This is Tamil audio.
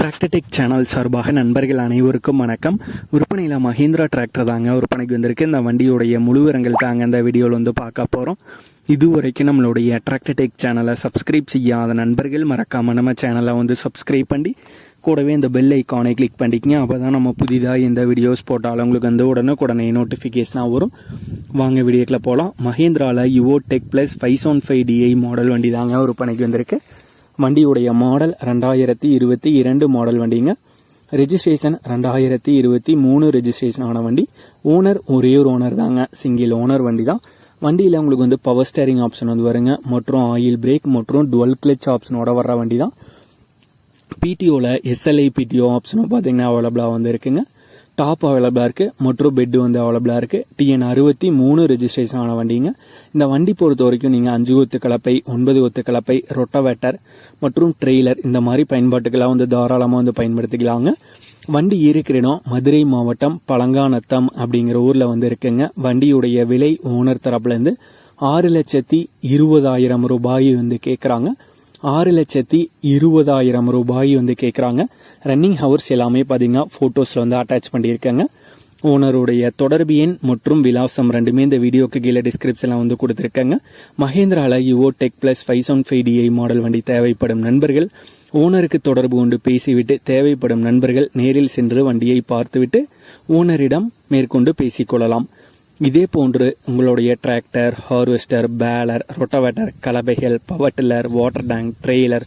டிராக்டர்டெக் சேனல் சார்பாக நண்பர்கள் அனைவருக்கும் வணக்கம். விற்பனையில் மஹேந்திரா டிராக்டர் தாங்க விற்பனைக்கு வந்திருக்கு. இந்த வண்டியுடைய முழுவிரங்கள் தாங்க இந்த வீடியோவில் வந்து பார்க்க போகிறோம் இதுவரைக்கும் நம்மளுடைய டிராக்டர்டெக் சேனலை சப்ஸ்கிரைப் செய்யாத நண்பர்கள் மறக்காமல் நம்ம சேனலை வந்து சப்ஸ்கிரைப் பண்ணி கூடவே இந்த பெல் ஐக்கானை கிளிக் பண்ணிக்கிங்க. அப்போ தான் நம்ம புதிதாக எந்த வீடியோஸ் போட்டாலும் உங்களுக்கு வந்து உடனே நோட்டிஃபிகேஷனாக வரும். வாங்க வீடியோக்கில் போகலாம் மஹேந்திராவில் Yuvo tech plus five one five DI model வண்டி தாங்க விற்பனைக்கு வந்திருக்கு. வண்டியுடைய மாடல் ரெண்டாயிரத்தி இருபத்தி இரண்டு மாடல் வண்டிங்க. ரெஜிஸ்ட்ரேஷன் ரெண்டாயிரத்தி இருபத்தி மூணு ரெஜிஸ்ட்ரேஷன் ஆன வண்டி. ஓனர் ஒரே ஒரு ஓனர் தாங்க. சிங்கிள் ஓனர் வண்டி தான் வண்டியில் உங்களுக்கு வந்து பவர் ஸ்டேரிங் ஆப்ஷன் வந்து வருங்க. மற்றும் ஆயில் பிரேக் மற்றும் டுவெல் கிளச் ஆப்ஷனோட வர்ற வண்டி தான் பிடிஓவில் எஸ்எல்ஐ பிடிஓ ஆப்ஷனும் பார்த்தீங்கன்னா அவைலபிளாக வந்து இருக்குங்க. டாப் அவைலபிளாக இருக்குது மற்றும் பெட்டு வந்து அவைலபிளாக இருக்குது டிஎன் அறுபத்தி மூணு ரெஜிஸ்ட்ரேஷன் ஆன வண்டிங்க. இந்த வண்டி பொறுத்த வரைக்கும் நீங்கள் அஞ்சு ஒத்து கலப்பை ஒன்பது ஒத்து கலப்பை ரொட்டவேட்டர் மற்றும் ட்ரெய்லர் இந்த மாதிரி பயன்பாட்டுக்கெல்லாம் வந்து தாராளமாக வந்து பயன்படுத்திக்கலாங்க. வண்டி இருக்கிற இடம் மதுரை மாவட்டம் பழங்கானத்தம் அப்படிங்கிற ஊரில் வந்து இருக்குங்க. வண்டியுடைய விலை ஓனர் தரப்புலேருந்து ஆறு லட்சத்தி இருபதாயிரம் ரூபாய் வந்து கேட்குறாங்க ஆறு லட்சத்தி இருபதாயிரம் ரூபாய் வந்து கேட்குறாங்க ரன்னிங் ஹவர்ஸ் எல்லாமே பார்த்தீங்கன்னா ஃபோட்டோஸில் வந்து அட்டாச் பண்ணியிருக்கேங்க. ஓனருடைய தொடர்பு எண் மற்றும் விலாசம் ரெண்டுமே இந்த வீடியோக்கு கீழே டிஸ்கிரிப்ஷனில் வந்து கொடுத்துருக்காங்க. மகேந்திரால Yuvo tech plus five seven five DI model வண்டி தேவைப்படும் நண்பர்கள் ஓனருக்கு தொடர்பு கொண்டு பேசிவிட்டு தேவைப்படும் நண்பர்கள் நேரில் சென்று வண்டியை பார்த்துவிட்டு ஓனரிடம் மேற்கொண்டு பேசிக்கொள்ளலாம். இதே போன்று உங்களுடைய tractor harvester baler rotavator கலபைகள் power tiller water tank trailer